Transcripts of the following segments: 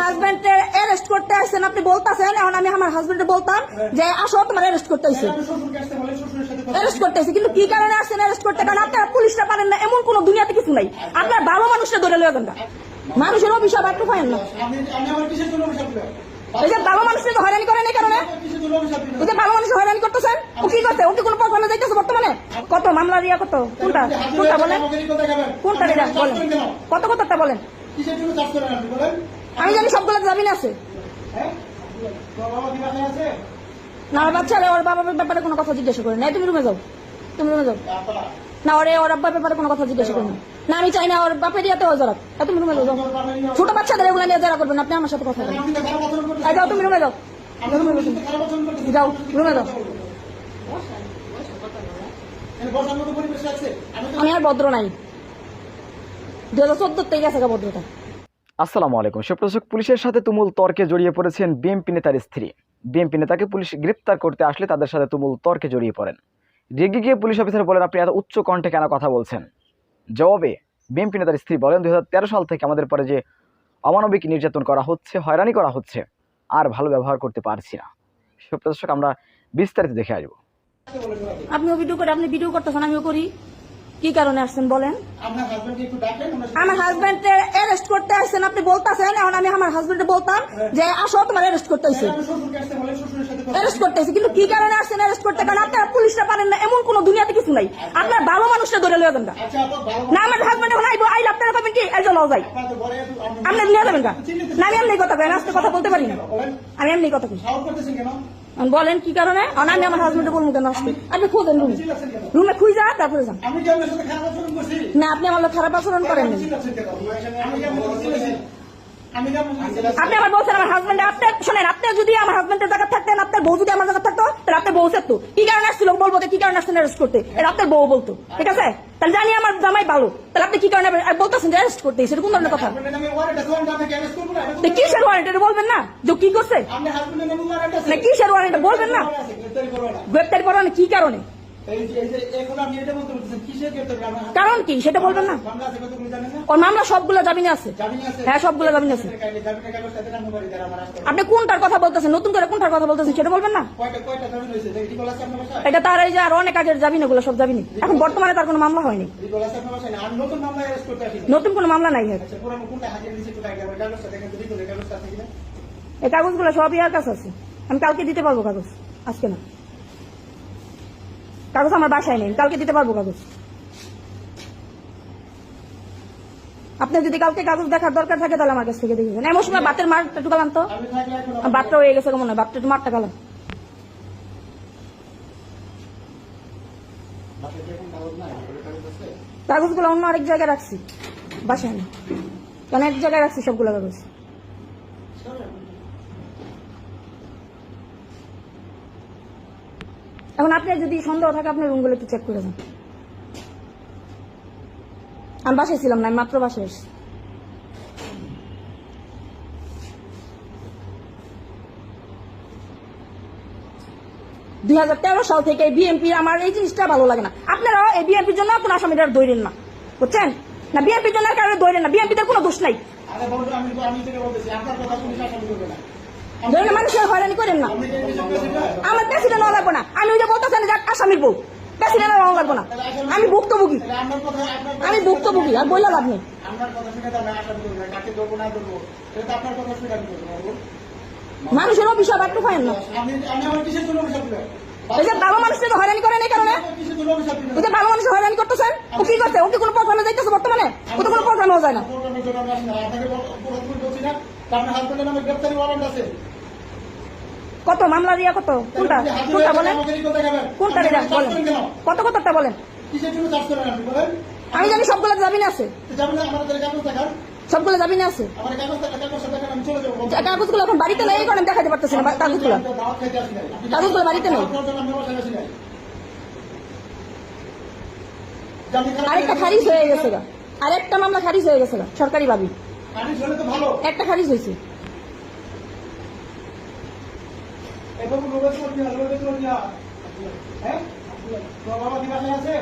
হাজবেন্ডে arrest করতে আসছেন আপনি বলতেছেন, এখন আমি আমার হাজবেন্ডে বলতাম যে, আসো, তোমার অ্যারেস্ট করতে আসছে অ্যারেস্ট করতে আসছে কিন্তু কি কারণে আসছেন অ্যারেস্ট করতে? কারণ আপনারা পুলিশটা পারেন না, এমন কোন দুনিয়াতে কিছু নাই। আপনার ভালো মানুষটা ধরে লয়ে গেন মানুষের অভিশাপ আপনি পারেন না। এই যে ভালো মানুষটা তো হয়রানি করেন এই কারণে? ওই যে ভালো মানুষ হয়রানি করতেছেন, ও কি করছে? ও কি কোনো পয়সা যাইতেছে বর্তমানে? কত মামলা দিয়া কত? কোনটা? কোনটা বলেন? কোনটা বলেন। কত কতটা বলেন? আমি জানি সবগুলো জামিন আছে। হ্যাঁ? না ওর বাচ্চা ওর বাবার ব্যাপারে কোনো কথা জিজ্ঞাসা করে না তুমি রুমে যাও। তুমি রুমে যাও। না ওরে ওর আব্বার ব্যাপারে কোনো কথা জিজ্ঞাসা করেন না আমি চাই না ওর বাপের ইয়াতে ও জড়াক। তুমি রুমে যাও। ছোট বাচ্চাদের এগুলো নিয়ে যারা করবেন আপনি আমার সাথে কথা বলেন। যাও তুমি রুমে যাও। যাও রুমে যাও। আমি আর ভদ্র নাই। দু হাজার চোদ্দ থেকে গেছে ভদ্রতা। আসসালামু আলাইকুম। সুপ্রদর্শক পুলিশের সাথে তুমুল তর্কে জড়িয়ে পড়েছেন বিএমপি নেতার স্ত্রী। বিএমপি নেতাকে পুলিশ গ্রেপ্তার করতে আসলে তাদের সাথে তুমুল তর্কে জড়িয়ে পড়েন। রেগে গিয়ে পুলিশ অফিসার বলেন, আপনি এত উচ্চ কণ্ঠে কেন কথা বলছেন? জবাবে বিএমপি নেতার স্ত্রী বলেন, দুই হাজার তেরো সাল থেকে আমাদের পরে যে অমানবিক নির্যাতন করা হচ্ছে, হয়রানি করা হচ্ছে, আর ভালো ব্যবহার করতে পারছি না। সুপ্রদর্শক আমরা বিস্তারিত দেখে আসব। আপনিও ভিডিও করে আপনি ভিডিও করতেছেন, আমিও করি। কি কারণে আসছেন বলেন? আমার হাজবেন্ডে অ্যারেস্ট করতে আসছেন আপনি বলতেছেন, এখন আমি আমার হাজবেন্ডে বলতাম যে, আসো, তোমার অ্যারেস্ট করতে আসতে কথা অ্যারেস্ট করতে আসছে কিন্তু কি কারণে আসছেন অ্যারেস্ট করতে? কারণ আপনারা পুলিশটা পারেন না, এমন কোন দুনিয়াতে কিছু নাই। আপনার ভালো মানুষটা ধরে লয়ে না, আমার হাজবেন্ড এখন আইবো, আইলে আপনারা কবেন কি? এই চলো যাই আপনি- নিয়ে যাবেন না, আমি এমনি কথা কই আজকে কথা বলতে পারি না। আমি এমনি কথা কই। বলেন কি কারণে? আমি আমার হাজবেন্ডে বলব কেন আজকে আপনি খোঁজেন রুমে রুমে খুঁজে যা তারপরে যান না আপনি আমার খারাপ আচরণ করেন? আপনি আমার বলছেন আমার হাজবেন্ড আপনি শোনেন আপনি যদি আমার হাজবেন্ডের জায়গা থাকতেন আপনার বউ যদি আমার জায়গা থাকতো তাহলে আপনার বউ থাকতো কি কারণে আসছিল? বলব কি কারণে আসছেন অ্যারেস্ট করতে? এটা আপনার বউ বলতো। ঠিক আছে? তাহলে জানি আমার জামাই ভালো। তাহলে আপনি কি কারণে আর বলতেছেন যে অ্যারেস্ট করতে এসে কোন ধরনের কথা? কিসের ওয়ারেন্ট এটা বলবেন না। যে কি করছে? কিসের ওয়ারেন্ট বলবেন না। গ্রেপ্তারি গ্রেফতারি না। গ্রেপ্তার করানো কি কারণে? কারণ কি? সেটা বলবেন না। ওর মামলা সবগুলো জামিনে আছে। হ্যাঁ সবগুলো জামিনে আছে। আপনি কোনটার কথা বলতেছেন? নতুন করে কোনটার কথা বলতেছেন? সেটা বলবেন না? এটা তার এই যে আর অনেক আগের জামিন ওগুলো সব জামিনি। এখন বর্তমানে তার কোনো মামলা হয়নি। নতুন কোনো মামলা নাই। আচ্ছা? এই কাগজগুলো সব ইয়ার কাছে আছে। আমি কালকে দিতে পারব কাগজ। আজকে না। কাগজ আমার বাসায় নেই কালকে দিতে পারব কাগজ। আপনি যদি কালকে কাগজ দেখার দরকার থাকে তাহলে আমার কাছ থেকে দেখবেন এমন সময় বাতের মারটা একটু গালাম তো। বাতটা হয়ে গেছে মনে হয় বাতটা একটু মারটা গালাম? কাগজগুলো অন্য আরেক জায়গায় রাখছি বাসায় নেই। কারণ এক জায়গায় রাখছি সবগুলো কাগজ। এখন আপনি যদি সন্দেহ থাকে, আপনার রুমগুলো একটু চেক করে যান আমি বাসায় ছিলাম না, আমি মাত্র বাসায় এসেছি। দুই হাজার তেরো সাল থেকে বিএনপি আমার এই জিনিসটা ভালো লাগে না। আপনারা এই বিএনপির জন্য কোন আসামিরা দৈরেন না। বুঝছেন? না বিএনপির জন্য কারণে দৈরেন না। বিএনপিদের কোনো দোষ নাই। দৈরেন মানুষের হয়রানি করেন না? আমার প্রেসিডেন্ট হওয়া লাগবো না। আমি ওই যে বলতেছেন যে আসামির বউ। প্রেসিডেন্ট হওয়া লাগবো না। আমি ভুক্তভোগী। আমি ভুক্তভোগী। আর বললে লাভ নেই। মানুষের অভিশাপ একটু পায়েন না। এই যে ভালো মানুষকে তো হয়রানি করেন এই কারণে। ওই যে ভালো মানুষ হয়রানি করতেছেন। ও কি করছে? ও কি কোনো প্রোগ্রামে যাইতেছে বর্তমানে? ও তো কোনো প্রোগ্রামেও যায় না। কত? মামলা দিয়া কত? কোনটা? কোনটা বলেন। কোনটা বলেন। কত কতটা বলেন? আমি জানি সবগুলো জামিনে আছে। সবগুলো জামিনে আছে। কাগজগুলো এখন বাড়িতে নেই এই আমি দেখাতে পারতেছি না কাগজগুলো। কাগজগুলো বাড়িতে নেই। আরেকটা খারিজ হয়ে গেছে আরেকটা মামলা খারিজ হয়ে গেছে সরকারি ভাবি। একটা খারিজ হয়েছে। রোবেশ রোবেশ হ্যাঁ? তোর বাবা কি বাসায় আছে?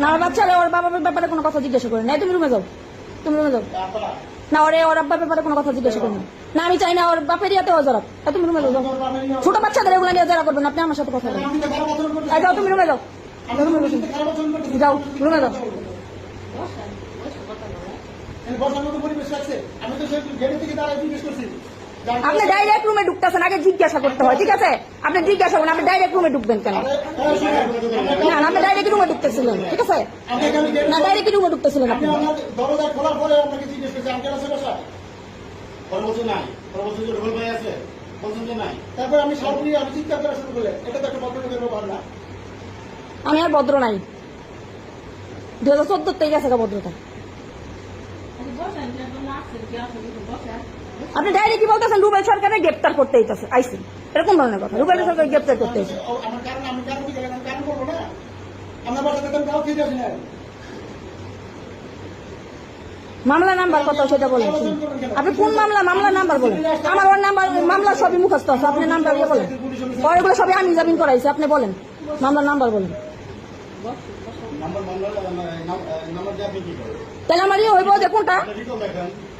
না আমার বাচ্চা ওর বাবার ব্যাপারে কোনো কথা জিজ্ঞাসা করে না তুমি রুমে যাও। তুমি রুমে যাও। না ওরে ওর আব্বার ব্যাপারে কোনো কথা জিজ্ঞাসা করবেন না আমি চাই না ওর বাপের ইয়াতে অজারাত তুমি রুমে যাও। তোর ছোট বাচ্চাদের এগুলো নিয়ে জেরা করবেন আপনি আমার সাথে কথা বলেন। যাও তুমি রুমে যাও। যাও রুমে যাও। বসার মতো পরিবেশ আছে। আমি তো সেই গেটের থেকে দাঁড়ায় জিজ্ঞেস করছি। আপনি ডাইরেক্ট রুমে ঢুকতেছেন আগে জিজ্ঞাসা করতে হয় ঠিক আছে? আপনি জিজ্ঞাসা করুন আপনি ডাইরেক্ট রুমে ঢুকবেন কেন? না আপনি ডাইরেক্ট রুমে ঢুকতেছিলেন ঠিক আছে? না ডাইরেক্ট রুমে ঢুকতেছিলেন আপনি। আপনি দরজা খোলার পরে আপনাকে জিজ্ঞেস করছি আঙ্কেল আছে বাসা পরবর্তী নাই পরবর্তী যে রোল ভাই আছে বলছেন যে নাই। তারপর আমি সাউন্ড আমি চিৎকার করা শুরু করলেন এটা তো একটা ভদ্রলোকের ব্যবহার না। আমি আর ভদ্র নাই। দু হাজার চোদ্দ থেকে গেছে ভদ্রতা। আপনি ডাইরেক্ট কি বলতেছেন? রুবেল সরকারের গ্রেপ্তার করতে এইতেছে আইসি। এটা কোন ধরনের কথা? রুবেল সরকার গ্রেপ্তার করতে না মামলা নাম্বার কত সেটা বলেন। আপনি কোন মামলা মামলা নাম্বার বলেন? আমার ওর নাম্বার মামলা সবই মুখস্থ আছে। আপনি নাম্বার দিয়ে বলেন। ওর এগুলো সবই আমি জামিন করাইছি আপনি বলেন। মামলার নাম্বার বলেন। তাহলে আমার ইয়ে হইব যে কোনটা?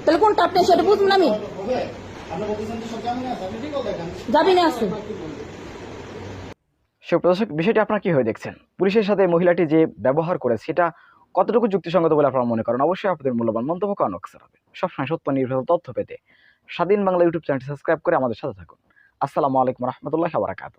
তাহলে কোনটা আপনি সেটা বুঝবেন আমি? হবে আপনি বলতেছেন যে সব জামিনে আছে। আপনি রিকল দেখেন জামিনে আছে সুপ্রদর্শক বিষয়টি আপনারা কীভাবে দেখছেন? পুলিশের সাথে মহিলাটি যে ব্যবহার করে, সেটা কতটুকু যুক্তিসঙ্গত বলে আপনারা মনে করেন? অবশ্যই আপনাদের মূল্যবান মন্তব্য করেন অক্সার হবে সবসময় সত্য নির্ভর তথ্য পেতে স্বাধীন বাংলা ইউটিউব চ্যানেলটি সাবস্ক্রাইব করে আমাদের সাথে থাকুন। আসসালামু আলাইকুম রহমতুল্লাহ বারাকাতু